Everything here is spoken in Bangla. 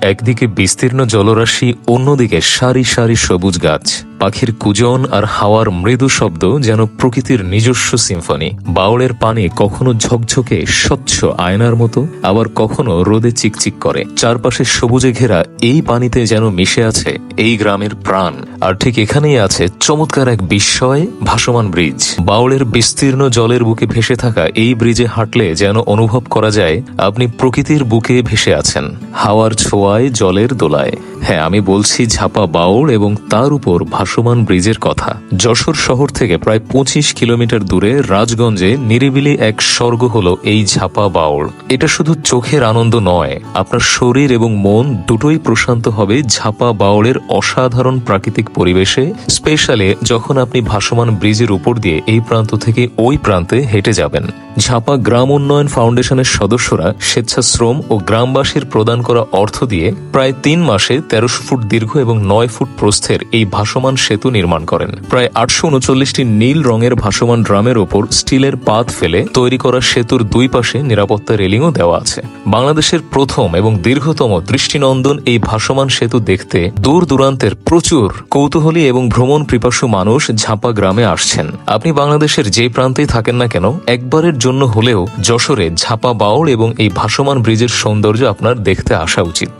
একদিকে বিস্তীর্ণ জলরাশি অন্যদিকে সারি সারি সবুজ গাছ। পাখির কুজন আর হাওয়ার মৃদু শব্দ যেন প্রকৃতির নিজস্ব সিম্ফনি। বাউলের পানি কখনো ঝকঝকে, স্বচ্ছ আয়নার মতো, আবার কখনো রোদে চিকচিক করে। চারপাশে সবুজে ঘেরা এই পানিতে যেন মিশে আছে এই গ্রামের প্রাণ। আর ঠিক এখানেই আছে চমৎকার এক বিস্ময়, ভাসমান ব্রিজ। বাউলের বিস্তীর্ণ জলের বুকে ভেসে থাকা এই ব্রিজে হাঁটলে যেন অনুভব করা যায়, আপনি প্রকৃতির বুকে ভেসে আছেন। হাওয়ার ছোঁয়ায় জলের দোলায়। হ্যাঁ আমি বলছি ঝাপা বাউল এবং তার উপর ভাসমান ব্রিজের কথা। যশোর শহর থেকে প্রায় পঁচিশ কিলোমিটার দূরে রাজগঞ্জে নিরিবিলি এক স্বর্গ হলো এই ঝাপা বাউল এটা শুধু চোখের আনন্দ নয়, আপনার শরীর এবং মন দুটোই প্রশান্ত হবে ঝাপা বাউলের অসাধারণ প্রাকৃতিক পরিবেশে, স্পেশালে যখন আপনি ভাসমান ব্রিজের উপর দিয়ে এই প্রান্ত থেকে ওই প্রান্তে হেঁটে যাবেন। ঝাপা গ্রাম উন্নয়ন ফাউন্ডেশনের সদস্যরা স্বেচ্ছাশ্রম ও গ্রামবাসীর প্রদান করা অর্থ দিয়ে প্রায় তিন মাসে তেরোশো ফুট দীর্ঘ এবং নয় ফুট প্রস্থের এই ভাসমান সেতু নির্মাণ করেন। প্রায় আটশো উনচল্লিশটি নীল রঙের ভাসমান ড্রামের ওপর স্টিলের পাত ফেলে তৈরি করা সেতুর দুই পাশে নিরাপত্তা রেলিংও দেওয়া আছে। বাংলাদেশের প্রথম এবং দীর্ঘতম দৃষ্টিনন্দন এই ভাসমান সেতু দেখতে দূর দূরান্তের প্রচুর কৌতূহলী এবং ভ্রমণ পিপাসু মানুষ ঝাঁপা গ্রামে আসছেন। আপনি বাংলাদেশের যে প্রান্তেই থাকেন না কেন, একবারের জন্য হলেও যশোরে ঝাঁপা বাউল এবং এই ভাসমান ব্রিজের সৌন্দর্য আপনার দেখতে আসা উচিত।